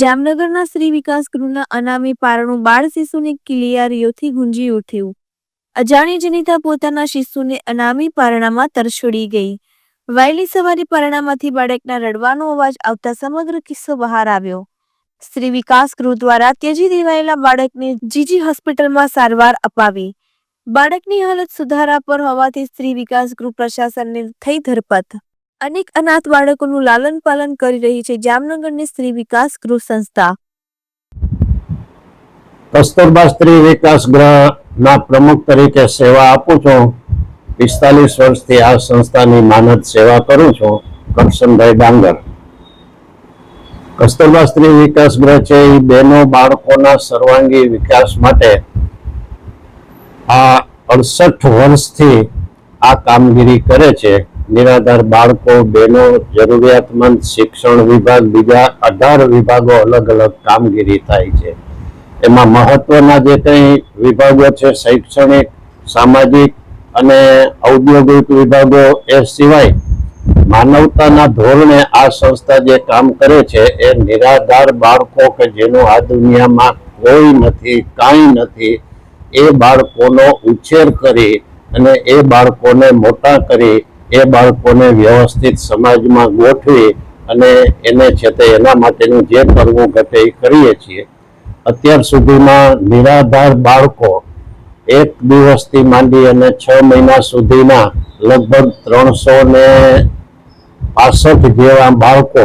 જામનગરના શ્રી વિકાસ ગૃહના અનામી પારણું બાળ શિશુની કિલિયારીઓથી ગુંજી ઉઠ્યું. અજાણી જનિતા પોતાના શિશુને અનામી પારણામાં તરછોડી ગઈ. વહેલી સવારે પારણામાંથી બાળકના રડવાનો અવાજ આવતા સમગ્ર કિસ્સો બહાર આવ્યો. શ્રી વિકાસ ગૃહ દ્વારા ત્યજી દેવાયેલા બાળકને જીજી હોસ્પિટલમાં સારવાર અપાવી. બાળકની હાલત સુધારા પર હોવાથી શ્રી વિકાસ ગૃહ પ્રશાસનને થઈ ધરપત. અનેક અનાથ બાળકોનું લાલન પાલન કરી રહી છે જામનગરની સ્ત્રી વિકાસ ગૃહ સંસ્થા. કસ્તુરબા સ્ત્રી વિકાસ ગૃહના પ્રમુખ તરીકે સેવા આપું છું. પિસ્તાલીસ વર્ષથી આ સંસ્થાની માનદ સેવા કરું છું, કરશનભાઈ ડાંગર. કસ્તુરબા સ્ત્રી વિકાસ ગૃહ છે એ બહેનો બાળકોના સર્વાંગી વિકાસ માટે આ અડસઠ વર્ષથી આ કામગીરી કરે છે. નિરાધાર બાળકો, બહેનો, જરૂરિયાતમંદ શિક્ષણ વિભાગ, બીજા અઢાર વિભાગો અલગ અલગ કામગીરી થાય છે. એમાં મહત્વના જે કંઈ વિભાગો છે, શૈક્ષણિક, સામાજિક અને ઔદ્યોગિક વિભાગો એ સિવાય માનવતાના ધોરણે આ સંસ્થા જે કામ કરે છે, એ નિરાધાર બાળકો કે જેનું આ દુનિયામાં કોઈ નથી, કાંઈ નથી, એ બાળકોનો ઉછેર કરી અને એ બાળકોને મોટા કરી એ બાળકોને વ્યવસ્થિત સમાજમાં ગોઠવી અને એને છે તે એના માટેનું જે કરવું ઘટે એ કરીએ છીએ. અત્યાર સુધીમાં નિરાધાર બાળકો એક દિવસથી માંડી અને છ મહિના સુધીના લગભગ ત્રણસો ને પાસઠ જેવા બાળકો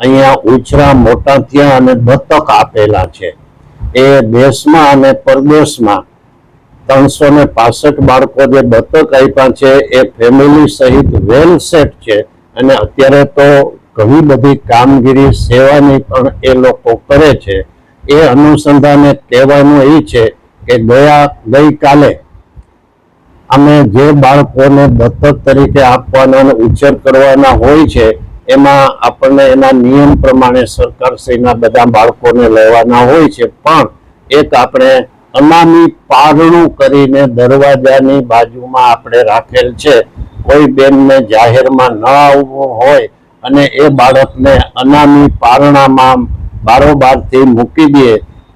અહીંયા ઉછરા મોટા થયા અને દત્તક આપેલા છે. એ દેશમાં અને પરદેશમાં ત્રણસો ને પાસઠ બાળકો જે બતક આપ્યા છે, એ ફેમિલી સહિત વેલ સેટ છે. અને અત્યારે તો ઘણી બધી કામગીરી, સેવાની પણ એ લોકો કરે છે. એ અનુસંધાને કહેવાનું એ છે કે ગયા, ગઈકાલે અમે જે બાળકોને દત્તક તરીકે આપવાના અને ઉછેર કરવાના હોય છે, એમાં આપણને એના નિયમ પ્રમાણે સરકારશ્રીના બધા બાળકોને લેવાના હોય છે. પણ એક આપણે અનામી પારણું કરીને દરવાજાની બાજુમાં આપણે રાખેલ છે. કોઈ બેનને જાહેરમાં ન આવવું હોય અને એ બાળકને અનામી પારણામાં બારોબારથી મૂકી દે,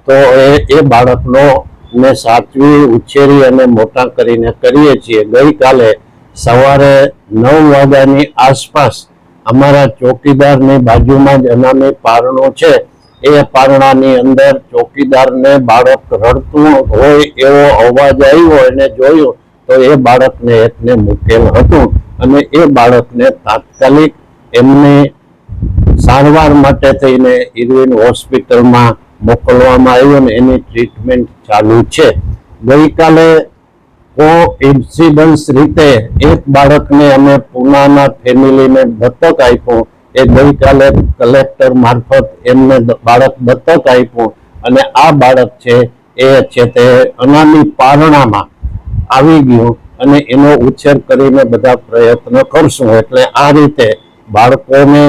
તો એ એ બાળકનો ને સાચવી, ઉછેરી અને મોટા કરીને કરીએ છીએ. ગઈકાલે સવારે નવ વાગ્યાની આસપાસ અમારા ચોકીદારની બાજુમાં જ અનામી પારણું છે. એ પારણાની અંદર ચોકીદારને બાળક રડતું હોય એવો અવાજ આવ્યો, એને જોયું તો એ બાળકને એકને મૂકેલ હતું અને એ બાળકને તાત્કાલિક એમને સારવાર માટે થઈને ઇરવિન હોસ્પિટલમાં મોકલવામાં આવ્યું અને એની ટ્રીટમેન્ટ ચાલુ છે. ગઈકાલે કો ઇન્સિડન્સ રીતે એક બાળકને અમે પૂનાના ફેમિલીને દત્તક આપ્યું એ ગઈકાલે કલેક્ટર મારફત એમને બાળક દત્તક આપ્યું અને આ બાળક છે એ છે તે અનામી પારણામાં આવી ગયું અને એનો ઉછેર કરીને બધા પ્રયત્ન કરશું. એટલે આ રીતે બાળકોને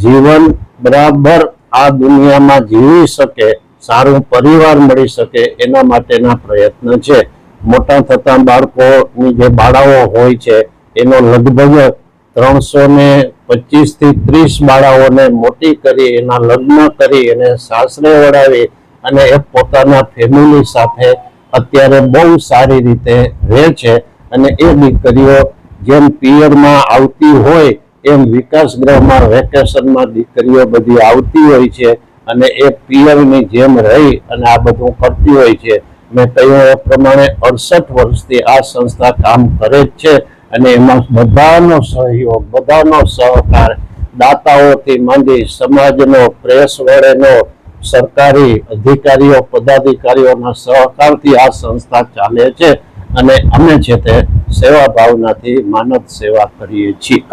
જીવન બરાબર આ દુનિયામાં જીવી શકે, સારું પરિવાર મળી શકે એના માટેના પ્રયત્ન છે. મોટા થતા બાળકોની જે બાળાઓ હોય છે, એનો લગભગ ત્રણસો ને પચીસથી ત્રીસ બાળાઓને મોટી કરી, એના લગ્ન કરી, એને સાસરે વળાવી અને એ પોતાના ફેમિલી સાથે અત્યારે બહુ સારી રીતે રહે છે. અને એ દીકરીઓ જેમ પિયરમાં આવતી હોય, એમ વિકાસ ગ્રહમાં વેકેશનમાં દીકરીઓ બધી આવતી હોય છે અને એ પિયરની જેમ રહી અને આ બધું કરતી હોય છે. મેં કહ્યું એ પ્રમાણે અડસઠ વર્ષથી આ સંસ્થા કામ કરે જ છે. અને એમાં બધાનો સહયોગ બધાનો સહકાર દાતાઓથી માંડી સમાજનો પ્રેસ વડેનો સરકારી અધિકારીઓ પદાધિકારીઓના સહકારથી આ સંસ્થા ચાલે છે અને અમે છે તે સેવા ભાવનાથી માનવ સેવા કરીએ છીએ.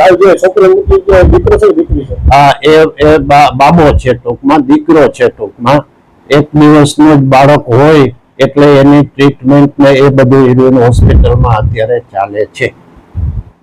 હા એ એ બાબો છે ટૂંકમાં દીકરો છે ટૂંકમાં. એક દિવસનો જ બાળક હોય એટલે એની ટ્રીટમેન્ટ ને એ બધું હોસ્પિટલમાં અત્યારે ચાલે છે.